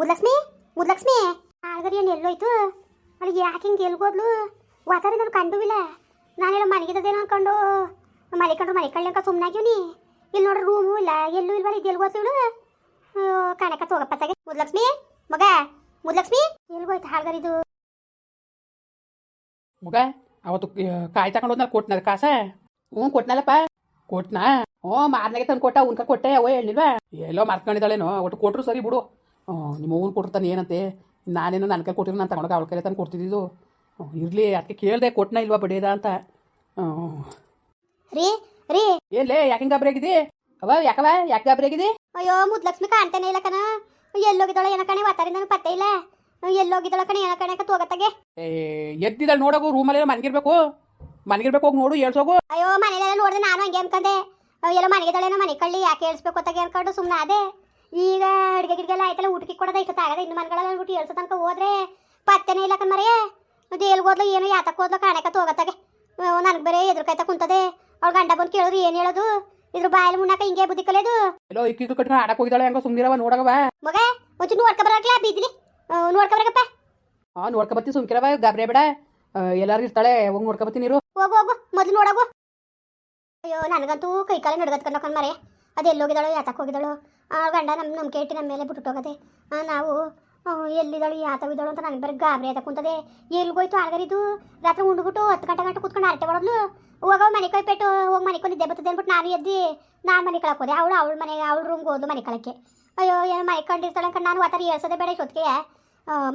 ಮುದ್ಲಕ್ಷ್ಮಿ ಮುದ್ಲಕ್ಷ್ಮಿ ಆಳ್ಗರಿ ಏನು ಎಲ್ಲೋಯ್ತು? ಅಲ್ಲಿ ಯಾಕೆ ಹಿಂಗೆ ಎಲ್ಗೋದ್ಲು? ವಾತಾವರಣ ನಾನು ಕಂಡುವಿಲ್ಲ ನಾನೆಲ್ಲ ಮನೆಗಿದ್ದೇನೋ ಅನ್ಕೊಂಡು. ಮನೆ ಕಂಡು ಮನೆ ಕಳ್ಳಿ ಅಂತ ಸುಮ್ಮನಾಗಿವ್ನಿ ಇಲ್ಲಿ ನೋಡ್ರಿ ರೂಮು ಇಲ್ಲ, ಎಲ್ಲೂ ಇಲ್ವಲ್ಲ, ಇದು ಎಲ್ಗೋತಿವಳು ಕಾಣಕ ತಗೋಪತ್ತಾಗೆ ಮುದ್ಲಕ್ಷ್ಮಿ ಮಗ? ಮುದ್ಲಕ್ಷ್ಮಿ ಎಲ್ಗೋಯ್ತು ಹಾಳ್ಗರಿದು ಮಗ, ಅವತ್ತು ಕಾಯಿ ತಗೊಂಡು ಹೋದ್ನಲ್ಲ ಕೊಟ್ನಲ್ಲ ಕಾಸ? ಹ್ಞೂ, ಕೊಟ್ನಲ್ಲಪ್ಪ. ಕೊಟ್ನಾ? ಹ್ಞೂ, ಮಾರ್ನಾಗೆ ತಂದು ಕೊಟ್ಟ ಉನ್ಕ ಕೊಟ್ಟೆ, ಅವೋ ಹೇಳಿಲ್ವಾ ಎಲ್ಲೋ ಮಾರ್ಕೊಂಡಿದ್ದಾಳೇನೋ ಒಟ್ಟು ಕೊಟ್ರು ಸರಿ ಬಿಡು. ನಿಮ್ಮ ಅವ್ನು ಕೊಟ್ಟಿರ್ತಾನೆ ಏನಂತೆ ನಾನೇನೋ ನನ್ನ ಕೈ ಕೊಟ್ಟಿರೋ ನಾನು ತಗೊಂಡೋಗ ಅವಳ ಕೈಲೇ ತಂದು ಕೊಡ್ತಿದ್ದು ಇರಲಿ ಅದಕ್ಕೆ ಕೇಳಿದೆ ಕೊಟ್ಟನ ಇಲ್ವಾ ಬಡಿಯದ ಅಂತ ರೀ ರೀ ಏನ್ಲೇ ಯಾಕೆ ಗಾಬರಿ ಆಗಿದಿ ಅವ ಯಾಕವ ಯಾಕೆ ಗಾಬರಿ ಆಗಿದಿ ಅಯ್ಯೋ ಮುದ್ಲಕ್ಷ್ಮಿ ಕಾಣ್ತಾನೆ ಇಲ್ಲ ಕಣ ಎಲ್ಲೋಗಿದ್ದಾಳೆ ಏನ ಕಣೆ ವಾತಾವರಣ ನನಗೆ ಪತ್ತೆ ಇಲ್ಲ ಎಲ್ಲೋಗಿದ್ದಾಳೆ ಕಣೆ ಏನ ಕಣೆ ತೋಗತ್ತಾಗೆ ಏ ಎದ್ದಿದ್ದಾಳೆ ನೋಡೋಗು ರೂಮಲ್ಲೇ ಮನ್ಗಿರ್ಬೇಕು ಮನ್ಗಿರ್ಬೇಕು ಹೋಗಿ ನೋಡು ಹೇಳ್ಸೋಗು ಅಯ್ಯೋ ಮನೇಲೆಲ್ಲ ನೋಡಿದೆ ನಾನು ಹಂಗೆ ಅನ್ಕೊಂಡೆ ಎಲ್ಲ ಮನೆಗಿದ್ದಾಳೇನೋ ಮನೆ ಕಳ್ಳಿ ಯಾಕೆ ಹೇಳ್ಸ್ಬೇಕು ಅಂತ ಅನ್ಕೊಂಡು ಸುಮ್ಮನೆ ಅದೇ ಈಗ ಅಡುಗೆ ಗಿಡಿಗೆಲ್ಲ ಆಯ್ತಲ್ಲ ಊಟಕ್ಕೆ ಕೊಡೋದ ಇಷ್ಟ ತಾಗದ ಇನ್ನು ಮನೆಗಳೆಲ್ಲ ಅಂದ್ಬಿಟ್ಟು ಏಳ್ಸೋ ತನಕ ಹೋದ್ರೆ ಪತ್ತೆನೇ ಇಲ್ಲ ಕಣ್ಮರೆ ಮತ್ತೆ ಎಲ್ಲಿ ಎಲ್ಗೋದ್ಲು ಏನು ಯಾತಕ್ಕೆ ಹೋದ್ಲು ಕಾಣಕ್ಕೆ ಹೋಗತ್ತಾಗೆ ನನಗೆ ಬೇರೆ ಎದುರ್ಕಾಯ್ತಾ ಕುಂತದೆ. ಅವ್ಳ ಗಂಡ ಬಂದು ಕೇಳಿದ್ರು ಏನು ಹೇಳೋದು? ಇದ್ರ ಬಾಯಲ್ಲಿ ಮುನ್ನಾಕ ಹಿಂಗೆ ಬುದ್ಧಿ ಕಲಿಯೋದು ಎಲ್ಲೋ ಇಕ್ಕಿಗೆ ಕಟ್ಕೊಂಡು ಆಡಕ್ಕೆ ಹೋಗಿದ್ದಾಳೆ ಹಂಗ ಸುಮ್ನಿರವ ನೋಡಗವ ಮಗ ಒಂಚೂರು ನೋಡ್ಕೊ ಬರಕ್ಲಾ ಬೀದಿಲಿ? ನೋಡ್ಕೊ ಬರಕಪ್ಪ ನೋಡ್ಕೊ ಬತ್ತಿ ಸುಮ್ಕಿರವ ಗಾಬರಿ ಬೇಡ. ಎಲ್ಲಾರು ಇರ್ತಾಳೆ ಹೋಗಿ ನೋಡ್ಕೊಬತ್ತೀನಿ ನೀರು. ಹೋಗು ಹೋಗು ಮೊದಲು ನೋಡೋಗು. ಅಯ್ಯೋ ನನಗಂತೂ ಕೈ ಕಾಲ ನಡ್ಗತ್ಕೊಂಡು ಮರೆ. ಅದು ಎಲ್ಲೋಗಿದ್ದಾಳು ಯಾತಕ್ಕೆ ಹೋಗಿದ್ದಾಳು. ಆ ಗಂಡ ನಮ್ಮ ನಮ್ಮ ಕೇಟಿ ನಮ್ಮ ಮೇಲೆ ಬಿಟ್ಟು ನಾವು ಎಲ್ಲಿದ್ದಾಳು ಯಾತವಿದ್ದಾಳು ಅಂತ ನನಗೆ ಬರೀ ಗಾಬರಿ ಆಯ್ತಾ ಕುಂತದೆ. ಎಲ್ಗೋಯ್ತು ಆಳ್ಗರಿದು ರಾತ್ರಿ ಉಂಡ್ಬಿಟ್ಟು ಹತ್ತು ಗಂಟೆ ಗಂಟೆ ಕುತ್ಕೊಂಡು ಆರಟೆ ಮಾಡೋದ್ಲು ಹೋಗೋ ಮನೆ ಕೈಪೆಟ್ಟು ಹೋಗಿ ಮನೆ ನಿದ್ದೆ ಬರ್ತದೆ ಅಂದ್ಬಿಟ್ಟು ನಾನು ಎದ್ದು, ನಾನು ಮನೆ ಕಳಕ್ಕೆ ಹೋದೆ. ಅವಳು, ಅವಳ ಮನೆ, ಅವಳ ರೂಮ್ಗೆ ಹೋದು ಮನೆ ಕಳಕ್ಕೆ ಅಯ್ಯೋ ಏನು ಮನೆ ಕಂಡಿರ್ತಾಳೆ ಅಂತ ನಾನು ಆತರ ಹೇಳ್ಸೋದೆ ಬೇಡ ಇಷ್ಟೊತ್ತಿಗೆ.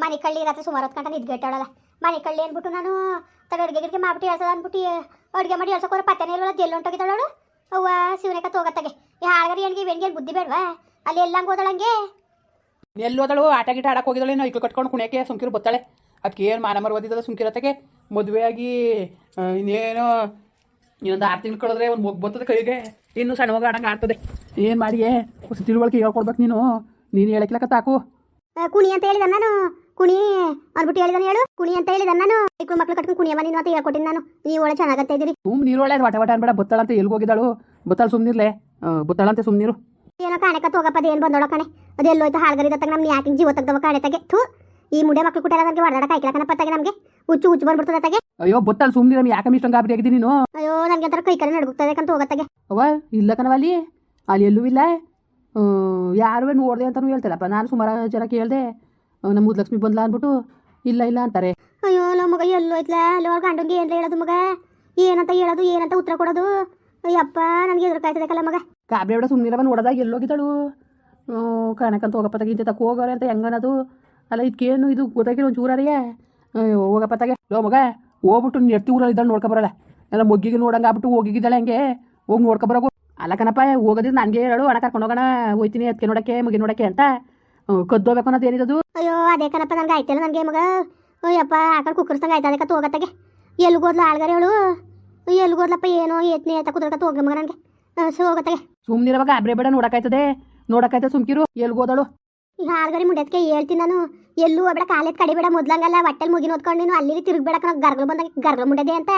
ಮನೆ ಕಳ್ಳಿ ರಾತ್ರಿ ಸುಮಾರು ಹೊತ್ತು ಗಂಟೆ ನಿದ್ಗೆಟ್ಟಾಳಲ್ಲ ಮನೆ ಕಳ್ಳಿ ಅಂದ್ಬಿಟ್ಟು ನಾನು ತಡ ಅಡುಗೆ ಗಿಡಿಗೆ ಮಾಡ್ಬಿಟ್ಟು ಹೇಳ್ಸೋದು ಅಂದ್ಬಿಟ್ಟು, ಅಡುಗೆ ಮಾಡಿ ಹೇಳ್ಸೋಕೋರ ಪತ್ತೆನೇ ಇಲ್ವಲ್ಲ, ಜೆಲ್ ಹೊಂಟೋಗಿದ್ದಾಳು ಅವ್ವ ಶಿವನೇಕ ತೋಗತ್ತಾಗೆ ಈ ಹಾಳಗರಿ ಹೆಣ್ಗೆ ಬೆಣ್ಗೆ ಬುದ್ಧಿ ಬೇಡವಾ? ಅಲ್ಲಿ ಎಲ್ಲಂಗೆ ಹೋದಳಂಗೆ ಎಲ್ಲಿ ಹೋದಳು? ಆಟ ಗಿಟ ಆಡಕ್ಕೆ ಹೋಗಿದಳು ನಾ ಇಕ್ಳು ಕಟ್ಕೊಂಡು ಕುಣಿಯಕ್ಕೆ ಸುಮ್ಕಿರು ಬತ್ತಾಳೆ. ಅದಕ್ಕೆ ಏನು ಮಾನ ಮರವದಿದ್ದಲ್ಲ ಸುಮ್ಕಿರತ್ತಗೆ? ಮದುವೆ ಆಗಿ ಇನ್ನೇನೋ ಇನ್ನೊಂದು ಆರು ತಿಂಗಳು ಕಳೆದ್ರೆ ಒಂದು ಮೊಗ್ ಬರ್ತದೆ ಕೈಗೆ. ಇನ್ನು ಸಣ್ಣ ಮಗ ಆಡಂಗೆ ಆಡ್ತದೆ ಏನು ಮಾಡಿ ತಿಳುವಳಿಕೆ ಹೇಳ್ಕೊಡ್ಬೇಕು ನೀನು. ನೀನು ಹೇಳಕ್ಕಿಲ್ಲ ತಾಕು ಆ, ಕುಣಿ ಅಂತ ಹೇಳಿದ ನಾನು. ಕುಣಿ ಅನ್ಬಿಟ್ಟು ಹೇಳಿದಾನೆ ಹೇಳು. ಕುಣಿ ಅಂತ ಹೇಳಿದ ನಾನು. ಮಕ್ಳು ಕಟ್ಕೊಂಡು ಕುಣಿಯವ ನೀನು ಅಂತ ಹೇಳ್ಕೊಟ್ಟಿನಿ ನಾನು. ನೀವು ಒಳ್ಳೆ ಚೆನ್ನಾಗತ್ತ ಇದ್ದೀರಿ ಸುಮ್ ನೀರೊಳ್ಳೆ ವಟ ವಟ ಅನ್ಬೇಡ. ಬತ್ತಾಳಂತ ಎಲ್ಲಿ ಹೋಗಿದ್ದಾಳು? ಸುಮ್ನಿರ್ಲೆ ಬುತ್ತಾಳ ಅಂತ ಸುಮ್ನಿರು ಏನೋ ಕಾಣಕ ತಗೋಪದ ಏನು ಬಂದೋಳ ಕಣೆ. ಅದು ಎಲ್ಲೋಯ್ತು ಹಾಳ್ಗರಿದ ತಗ ನಮ್ಗೆ ಯಾಕೆ ಜೀವ ತಗ್ದವ ಕಾಣೆ ತಗೆ. ಥೂ ಈ ಮುಡೆ ಮಕ್ಳು ಕುಟ್ಟಾರ ನನಗೆ ಹೊಡೆದಾಡ ಕಾಯ್ಕಲಕನ ಪತ್ತಾಗೆ ನಮಗೆ. ಹುಚ್ಚು ಹುಚ್ಚು ಬಂದ್ಬಿಡ್ತದೆ ತಗೆ. ಅಯ್ಯೋ ಬತ್ತಾಳ ಸುಮ್ಮನಿರಮ್ಮ ಯಾಕೆ ಇಷ್ಟೊಂದು ಗಾಬರಿ ಆಗಿದ್ದೀನಿ ನೀನು? ಅಯ್ಯೋ ನನಗೆ ಒಂಥರ ಕೈ ಕರೆ ನಡುಗುತ್ತದೆ ಅಂತ ಹೋಗತ್ತಾಗೆ ಅವ್ವ ಇಲ್ಲ ಕಣವಲ್ಲಿ ಅಲ್ಲಿ. ಎಲ್ಲೂ ಇಲ್ಲ. ಯಾರು ನೋಡಿದೆ ಅಂತಲೂ ಹೇಳ್ತಾರಪ್ಪ ನಾನು ಸುಮಾರು ಜನ ಕೇಳಿದೆ. ನಮ್ಮ ಮುದ್ಲಕ್ಷ್ಮಿ ಬಂದ್ಲ ಅಂದ್ಬಿಟ್ಟು ಇಲ್ಲ ಇಲ್ಲ ಅಂತಾರೆ. ಅಯ್ಯೋ ಲೋ ಮಗ ಎಲ್ಲೋಯ್ತಲ ಅವ್ರ ಗಂಡಂಗೆ ಏನ್ರ ಹೇಳೋದು ಮಗ? ಏನಂತ ಹೇಳೋದು ಏನಂತ ಉತ್ತರ ಕೊಡೋದು? ಅಯ್ಯಪ್ಪ ನನಗೆ ಎದುರುಕಾಯ್ತದಕ್ಕಲ್ಲ ಮಗ. ಕಾಬ್ರೆ ಬಿಡ ಸುಮ್ಮನಿರವ ನೋಡಿದಾಗ ಎಲ್ಲೋಗಿದ್ದಾಳು. ಕಾಣಕಂತ ಹೋಗಪ್ಪ ತಗ ಇಂತ ಹೋಗೋರೆ ಅಂತ ಹೆಂಗನದು ಅಲ್ಲ ಇದಕ್ಕೇನು ಇದು ಗೊತ್ತಾಗಿಲ್ಲ ಒಂದು ಅಯ್ಯೋ ಹೋಗಪ್ಪ ತಗೆ. ಲೋ ಮಗ ಹೋಗ್ಬಿಟ್ಟು ನೆಟ್ಟಿ ಊರಲ್ಲಿ ಇದ್ದಾಳೆ ನೋಡ್ಕೊ ಬರಲ್ಲ. ಎಲ್ಲ ಮೊಗ್ಗಿಗೆ ನೋಡಂಗೆ ಆಗ್ಬಿಟ್ಟು ಹೋಗಿದ್ದಾಳೆ ಹಂಗೆ. ಹೋಗಿ ನೋಡ್ಕೊ ಬರೋಗು. ಅಲ್ಲ ಕಣಪ್ಪ ಹೋಗೋದಿದ್ದು ನನಗೆ ಹೇಳು ಹಣ ಕರ್ಕೊಂಡು ಹೋಗೋಣ. ಹೋಯ್ತೀನಿ ಅದಕ್ಕೆ ನೋಡೋಕ್ಕೆ ಮುಗಿ ನೋಡೋಕ್ಕೆ ಅಂತ. ಕದ್ದೋಬೇಕು ಅನ್ನೋದು ಏನಿದದು ಅಯ್ಯೋ ಅದೇ ಕಣಪ್ಪ ನನಗೆ ಆಯ್ತಲ್ಲ ನನಗೆ ಮಗ. ಅಯ್ಯಪ್ಪ ಆಕಡೆ ಕುಕ್ಕರ್ಸ್ದಂಗೆ ಆಯ್ತು ಅದಕ್ಕೆ ಹೋಗತ್ತಾಗೆ. ಎಲ್ಗೋದ್ಲು ಆಳ್ಗಾರ ಹೇಳು ಎಲ್ಗೋದ್ಲಪ್ಪ ಏನೋ ಏತ್ನಿ ಆಯ್ತಾ ಕುದುರ್ಕತ್ತ ತೋಗ ಮಗ ನನಗೆ. ಸೊ ಹೋಗತ್ತಾಗೆ. ಸುಮ್ಮನಿರುವಾಗ ಅಬ್ರೆ ಬೇಡ ನೋಡಕ್ಕಾಯ್ತದೆ. ನೋಡಕ್ಕಾಯ್ತದೆ ಸುಮ್ಕಿರು. ಎಲ್ಗೋದಳು ಈಗ ಆಳ್ಗರಿ ಮುಂಡತ್ಕೆ ಹೇಳ್ತೀನಿ ನಾನು. ಎಲ್ಲೂ ಹೋಗ್ಬೇಡ ಕಾಲೇಜ್ ಕಡಿಬೇಡ ಮೊದ್ಲಂಗಲ್ಲ. ಹೊಟ್ಟೆಲ್ ಮುಗಿನ ಓದ್ಕೊಂಡು ನೀನು ಅಲ್ಲಿ ತಿರುಗ್ಬೇಡ ನಾವು ಗರ್ಗಳು ಬಂದಾಗ ಗರ್ಗಳು ಮುಂಡದೆ ಅಂತ.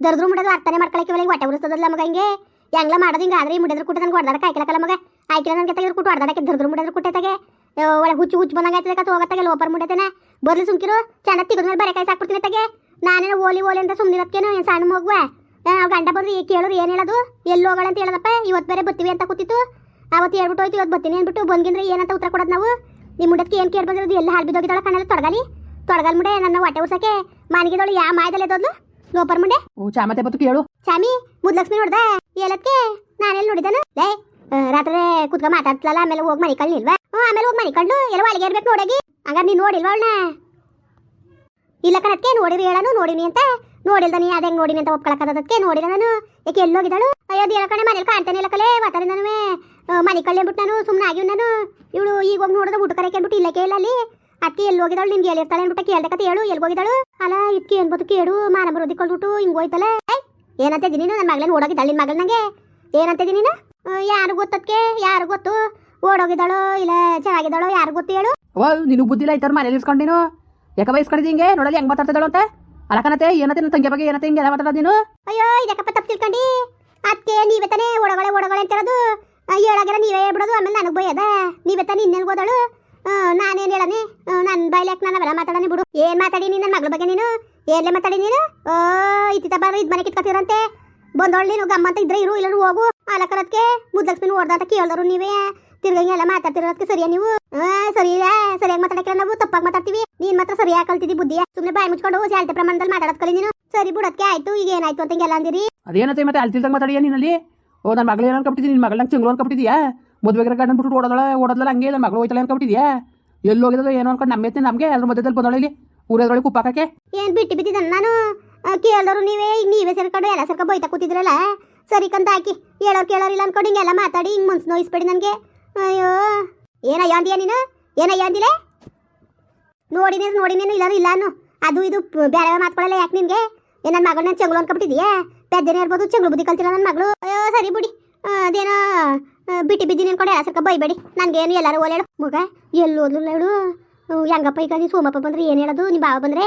ದರ್ದ್ರು ಮುಂಡದು ಅರ್ಥನೆ ಮಾಡ್ಕೊಳಕ್ಕೆ ಒಳಗೆ ಹೊಟ್ಟೆ ಉರಿಸ್ತದಲ್ಲ ಮಗ ಹಿಂಗೆ. ಹೆಂಗ್ಲ ಮಾಡೋದು ಹಿಂಗೆ ಆದ್ರೆ ಈ ಮುಂಡದ್ರ ನನಗೆ ಹೊಡೆದಾಡಕ್ಕೆ ಆಯ್ಕಲಕ್ಕಲ್ಲ ಮಗ. ಆಯ್ಕಿಲ್ಲ ನನಗೆ ತೆಗೆದ್ರು ಕುಟ್ಟು ಹೊಡೆದಾಡಕ್ಕೆ ದರ್ದ್ರು ಮುಂಡದ್ರ ಕುಟ್ಟೆ ತಗೆ. ಒಳ್ಳೆ ಹುಚ್ಚು ಹುಚ್ಚು ಬಂದಂಗೆ ಆಯ್ತದೆ ಕತ್ ಹೋಗತ್ತಾಗೆ ಲೋಪರ್ ಮುಂಡತೇನೆ. ಬರ್ಲಿ ಸುಮ್ಕಿರು ಚೆನ್ನಾಗಿ ತಿಗದ ಮೇಲೆ ಬರೆ ಸಾಕು ಸಾಕ್ಬಿಡ್ತೀನಿ ತಗೆ ನಾನೇನೋ ಓಲಿ ಓಲಿ ಅಂತ ಸುಮ್ಮನಿರತ್ಕೇನೋ ಏನು ಸಣ್ಣ ಮಗುವೆ? ಅವ್ರು ಗಂಡ ಬಂದ್ರೆ ಈ ಕೇಳೋರು ಏನು ಹೇಳೋದು? ಎಲ್ಲಿ ಹೋಗೋಣ ಅಂತ ಹೇಳದಪ್ಪ ಇವತ್ತು ಬೇರೆ ಬರ್ತೀವಿ ಅಂತ ಕೂತಿತ್ತು. ಅವತ್ತು ಹೇಳ್ಬಿಟ್ಟು ಹೋಯ್ತು ಇವತ್ತು ಬರ್ತೀನಿ ಅಂದ್ಬಿಟ್ಟು ಬಂದಿಂದ್ರೆ ಏನಂತ ಉತ್ತರ ಕೊಡೋದು ನಾವು? ನಿಮ್ಮ ಮುಂಡಕ್ಕೆ ಏನು ಕೇಳಿ ಬಂದಿರೋದು ಎಲ್ಲ ಹಾಳು ಬಿದ್ದೋಗಿದ್ದಾಳೆ ಕಣ್ಣಲ್ಲಿ ತೊಡಗಲಿ. ತೊಡಗಲ್ ಮುಂಡೆ ನನ್ನ ಹೊಟ್ಟೆ ಉರ್ಸಕ್ಕೆ. ಮಾನಿಗೆದವಳು ಯಾ ಮಾಯದಲ್ಲಿ ಎದ್ದೋದ್ಲು ಲೋಪರ್ ಮುಂಡೆ? ಚಾಮತೆ ಬತ್ತು ಕೇಳು ಚಾಮಿ ಮುದ್ಲಕ್ಷ್ಮಿ ನೋಡ್ದ? ಹೇಳಕ್ಕೆ ನಾನೆಲ್ಲಿ ನೋಡಿದನು ಲೇ ರಾತ್ರಿ ಕುತ್ಕ ಮಾತಾಡ್ತಲ್ಲ ಆಮೇಲೆ ಹೋಗಿ ಮನೆ ಕಳ್ಳಿಲ್ವಾ ಆಮೇಲೆ ಹೋಗಿ ಮನೆ ಎಲ್ಲ ಒಳಗೆ ಇರ್ಬೇಕು ನೋಡಗಿ. ಹಂಗಾರೆ ನೀನು ನೋಡಿಲ್ವಾ ಅವಳನ್ನ? ಇಲ್ಲ ಕಣಕ್ಕೆ ನೋಡಿರಿ ಹೇಳನು, ನೋಡಿನಿ ಅಂತ. ನೋಡಿಲ್ದ ನೀ, ಅದೇ ನೋಡಿನಿ ಅಂತ ಒಪ್ಕೊಳಕದಕ್ಕೆ ನೋಡಿದ ನಾನು. ಯಾಕೆ ಎಲ್ಲೋಗಿದ್ದಾಳು? ಅಯ್ಯೋ ಅದು ಕಣೆ, ಮನೇಲಿ ಕಾಣ್ತಾನೆ ಇಲ್ಲ ಕಲೆ ನಾನು ಮನೆ ಅಂದ್ಬಿಟ್ಟು ನಾನು ಸುಮ್ಮನೆ ಆಗಿವ್ ನಾನು. ಇವಳು ಈಗ ಹೋಗಿ ನೋಡಿದ ಊಟ ಕರೆ ಅಂದ್ಬಿಟ್ಟು ಇಲ್ಲ ಕೇಳ ಅಲ್ಲಿ. ಅದಕ್ಕೆ ಎಲ್ಲಿ ಹೋಗಿದ್ದಾಳು ನಿಮ್ಗೆ ಹೇಳಿರ್ತಾಳೆ ಅಂದ್ಬಿಟ್ಟು ಕತೆ ಹೇಳು, ಎಲ್ಲಿ ಹೋಗಿದ್ದಾಳು? ಅಲ್ಲ ಇದಕ್ಕೆ ಏನ್ಬೋದು ಕೇಳು, ಮಾನ ಬರೋದಿ ಕೊಳ್ಬಿಟ್ಟು ಹಿಂಗೆ ಹೋಯ್ತಲ್ಲ. ಏನಂತ ನೀನು ನನ್ನ ಮಗಳನ್ನ ಓಡೋಗಿದ್ದಾಳೆ ನಿನ್ನ ಮಗಳು ನಂಗೆ. ಏನಂತ ನೀನು? ಯಾರು ಗೊತ್ತದ್ಕೆ? ಯಾರು ಗೊತ್ತು? ಓಡೋಗಿದ್ದಾಳೋ ಇಲ್ಲ ಚೆನ್ನಾಗಿದ್ದಾಳೋ ಯಾರು ಗೊತ್ತು ಹೇಳು? ಓ ನಿನಗೆ ಬುದ್ಧಿಲ್ಲ ಐತಾರ ಮನೇಲಿ ಇಸ್ಕೊಂಡು ನೀನು? ಯಾಕೆ ಹಿಂಗೆ? ನೋಡಲಿ ಹೆಂಗ್ ಮಾತಾಡ್ತಿದ್ದಾಳು ಅಂತ? ಅಳಕನತೆ ಏನತ್ತೆ ನನ್ನ ತಂಗಿ ಬಗ್ಗೆ? ಏನತ್ತೆ ಹಿಂಗೆ ಎಲ್ಲ ಮಾತಾಡೋದು ನೀನು? ಅಯ್ಯೋ ಇದಕ್ಕಪ್ಪ ತಪ್ಪು ತಿಳ್ಕೊಂಡು? ಅದಕ್ಕೆ ನೀವೇ ತಾನೇ ಓಡಗಳೇ ಓಡಗಳೆ ಅಂತಿರೋದು ಹೇಳಾಗಿರ ನೀವೇ ಹೇಳ್ಬಿಡೋದು? ಆಮೇಲೆ ನನಗೆ ಬೈಯದ? ನೀವೇ ತಾನೇ ಇನ್ನೆಲ್ಲಿ ಹೋದಳು? ನಾನೇನು ಹೇಳನೆ? ನನ್ನ ಬಾಯ್ಲಾಕ್ ನಾನು ಅವೆಲ್ಲ ಮಾತಾಡನೆ ಬಿಡು? ಏನು ಮಾತಾಡಿ ನೀನು ನನ್ನ ಮಗಳ ಬಗ್ಗೆ ನೀನು? ಏನ್ಲೇ ಮಾತಾಡಿ ನೀನು? ಓ ಇತ್ತಿತ್ತ ಬಾರ ಇದು ಮನೆ ಕಿತ್ಕೊತಿರಂತೆ? ಬಂದೋಳ್ ನೀವು ಗಮ್ಮಂತ ಇದ್ರೆ ಇರು ಇಲ್ಲ ಹೋಗು. ಆಲಕರತ್ಗೆ ಮುದ್ಲಕ್ಷ್ಮಿ ಹೊಡೆದಾಟ ಕೇಳ್ದರು ನೀವೇ. ತಿರ್ಗಂಗೆ ಎಲ್ಲ ಮಾತಾಡ್ತಿರೋದಕ್ಕೆ ಸರಿಯಾ ನೀವು? ಸರಿ ಸರಿಯಾಗಿ ಮಾತಾಡಕ್ಕೆ ನಾವು ತಪ್ಪಾಗಿ ಮಾತಾಡ್ತೀವಿ. ನೀನ್ ಮಾತ್ರ ಸರಿಯಾಗಿ ಕಲ್ತಿದ್ದಿ ಬುದ್ಧಿಯ ಸುಮ್ಮನೆ ಬಾಯಿ ಮುಚ್ಕೊಂಡು ಜಾಲ್ತೆ ಪ್ರಮಾಣದಲ್ಲಿ ಮಾತಾಡೋದ್ ಕಲಿ ನೀನು. ಸರಿ ಬಿಡೋದಕ್ಕೆ ಆಯ್ತು ಈಗ ಏನಾಯ್ತು ಅಂತ ಎಲ್ಲ ಅಂದಿರಿ. ಅದೇನತ್ತೆ ಮತ್ತೆ ಅಲ್ತಿಲ್ದಾಗ ಮಾತಾಡಿಯ ನೀನಲ್ಲಿ ಓ ನನ್ನ ಮಗಳು ಏನು ಅನ್ಕೊಬಿಟ್ಟಿದ್ದೀನಿ ನಿನ್ನ ಮಗಳಂಗೆ ಚೆಂಗ್ಳು ಅನ್ಕೊಬಿಟ್ಟಿದ್ಯಾ? ಮದುವೆಗೆ ಗಾರ್ಡನ್ ಬಿಟ್ಟು ಓಡೋದಳ ಓಡೋದಲ್ಲ ಹಂಗೆ ನನ್ನ ಮಗಳು ಹೋಯ್ತಲ್ಲ ಅನ್ಕೊಬಿಟ್ಟಿದ್ಯಾ? ಎಲ್ಲಿ ಹೋಗಿದ್ದೋ ಏನೋ ಅನ್ಕೊಂಡು ನಮ್ಮೆತ್ತೆ ನಮಗೆ ಅದ್ರ ಮಧ್ಯದಲ್ಲಿ ಬಂದೋಳ ಊರದೊಳಗೆ ಕುಪ್ಪಾಕೆ ಕುಪ್ಪಾಕಕ್ಕೆ ಏನ್ ಬಿಟ್ಟು ಬಿದ್ದಿದ್ದಾನೆ ನಾನು? ಕೇಳಿದವರು ನೀವೇ ನೀವೇ ಸೇರ್ಕೊಂಡು ಎಲ್ಲ ಸರ್ಕ ಬೈತಾ ಕೂತಿದ್ರಲ್ಲ? ಸರಿ ಕಂತ ಹಾಕಿ. ಹೇಳೋರು ಕೇಳೋರಿಲ್ಲ ಅನ್ಕೊಂಡು ಹಿಂಗೆಲ್ಲ ಮಾತಾಡಿ, ಹಿಂಗೆ ಮನ್ಸು ನೋಯಿಸ್ಬೇಡಿ ನನಗೆ. ಅಯ್ಯೋ. ಏನಯ್ಯ ಅಂದಿಯ ನೀನು? ಏನಯ್ಯ ಅಂದಿಲೆ? ನೋಡಿನೇ ನೋಡಿನೇನು ಇಲ್ಲಾರು ಇಲ್ಲ ಅನ್ನು. ಅದು ಇದು ಬೇರೆ ಮಾತ್ಕೊಳ್ಳಲ್ಲ ಯಾಕೆ ನಿನಗೆ? ಏ ನನ್ನ ಮಗಳನ್ನ ಚಂಗ್ಳು ಅನ್ಕೊಬಿಟ್ಟಿದೀಯಾ? ಪೆದ್ದನೇ ಇರ್ಬೋದು, ಚಂಗ್ಳು ಬುದ್ಧಿ ಕಲ್ತಿಲ್ಲ ನನ್ನ ಮಗಳು. ಅಯ್ಯೋ, ಸರಿ ಬಿಡಿ. ಅದೇನೋ ಬಿಟ್ಟು ಬಿದ್ದೀನಿ ಅನ್ಕೊಂಡು ಎಲ್ಲ ಸರ್ಕ ಬೈಬೇಡಿ. ನನಗೇನು ಎಲ್ಲರೂ ಓಲೇಳು. ಮಗ ಎಲ್ಲಿ ಹೇಳು ಹೆಂಗಪ್ಪ ಈಗ ನೀನು ಸೋಮಪ್ಪ ಬಂದ್ರೆ ಏನು ಹೇಳೋದು? ನಿಮ್ಮ ಬಾವ ಬಂದ್ರೆ?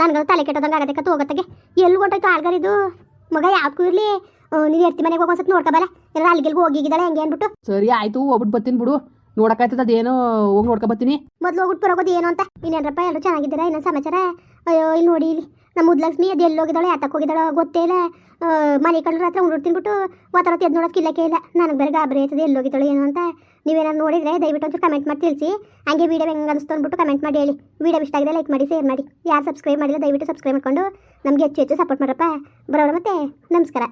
ನನ್ಗೆ ತಲೆ ಕೆಟ್ಟದಂಗೆ ಆಗತ್ತೆ ಕತ್ತು ಹೋಗತ್ತಗೆ. ಎಲ್ಲಿ ಹೊಂಟೋಯ್ತು ಆಳ್ಗಾರಿದು? ಮಗ ಯಾಕೂ ಇರಲಿ ನೀನು ಎತ್ತಿ ಮನೆಗೆ ಹೋಗಿ ಒಂದ್ಸತಿ ನೋಡ್ಕೊಬಲ್ಲ ಎಲ್ಲ ಅಲ್ಲಿಗೆಲ್ಗೆ ಹೋಗಿದ್ದಾಳೆ ಹೆಂಗೆ ಅಂದ್ಬಿಟ್ಟು. ಸರಿ ಆಯ್ತು ಹೋಗ್ಬಿಟ್ಟು ಬರ್ತೀನಿ ಬಿಡು. ನೋಡಕ್ಕಾಯ್ತದ ಅದೇನೋ ಹೋಗಿ ನೋಡ್ಕೊ ಬರ್ತೀನಿ. ಮೊದ್ಲು ಹೋಗ್ಬಿಟ್ಟು ಬರೋದು ಏನು ಅಂತ. ಇನ್ನೇನಪ್ಪ ಎಲ್ಲರೂ ಚೆನ್ನಾಗಿದ್ದೀರಾ? ಇನ್ನೊಂದು ಸಮಾಚಾರ? ಅಯ್ಯೋ ಇಲ್ಲಿ ನೋಡಿ ಇಲ್ಲಿ. ನಮ್ಮ ಮುದ್ಲಕ್ಷ್ಮಿ ಅದು ಎಲ್ಲಿ ಹೋಗಿದ್ದಾಳೆ ಯಾತಕ್ಕೆ ಹೋಗಿದ್ದಾಳೆ ಗೊತ್ತೇ ಇಲ್ಲ. ಮನೆ ಕಳ್ರ ಹತ್ರ ಉಂಡು ತಿನ್ಬಿಟ್ಟು ಒತ್ತರತ್ತು ಎದ್ದು ನೋಡೋಕೆ ಇಲ್ಲಕ್ಕೆ ಇಲ್ಲ. ನನಗೆ ಬೇರೆ ಗಾಬರಿ ಆಯ್ತದೆ ಎಲ್ಲಿ ಹೋಗಿದ್ದಾಳೆ ಏನು ಅಂತ. ನೀವೇನಾದ್ರು ನೋಡಿದ್ರೆ ದಯವಿಟ್ಟು ಒಂಚೂರು ಕಮೆಂಟ್ ಮಾಡಿ ತಿಳಿಸಿ. ಹಂಗೆ ವೀಡಿಯೋ ಹೆಂಗೆ ಅನಿಸ್ತು ಅಂದ್ಬಿಟ್ಟು ಕಮೆಂಟ್ ಮಾಡಿ ಹೇಳಿ. ವೀಡಿಯೋ ಇಷ್ಟ ಆಗಿದೆ ಲೈಕ್ ಮಾಡಿ ಶೇರ್ ಮಾಡಿ. ಯಾರು ಸಬ್ಸ್ಕ್ರೈಬ್ ಮಾಡಿಲ್ಲ ದಯವಿಟ್ಟು ಸಬ್ಸ್ಕ್ರೈಬ್ ಮಾಡ್ಕೊಂಡು ನಮಗೆ ಹೆಚ್ಚು ಹೆಚ್ಚು ಸಪೋರ್ಟ್ ಮಾಡ್ರಪ್ಪ ಬರೋಣ ಮತ್ತೆ ನಮಸ್ಕಾರ.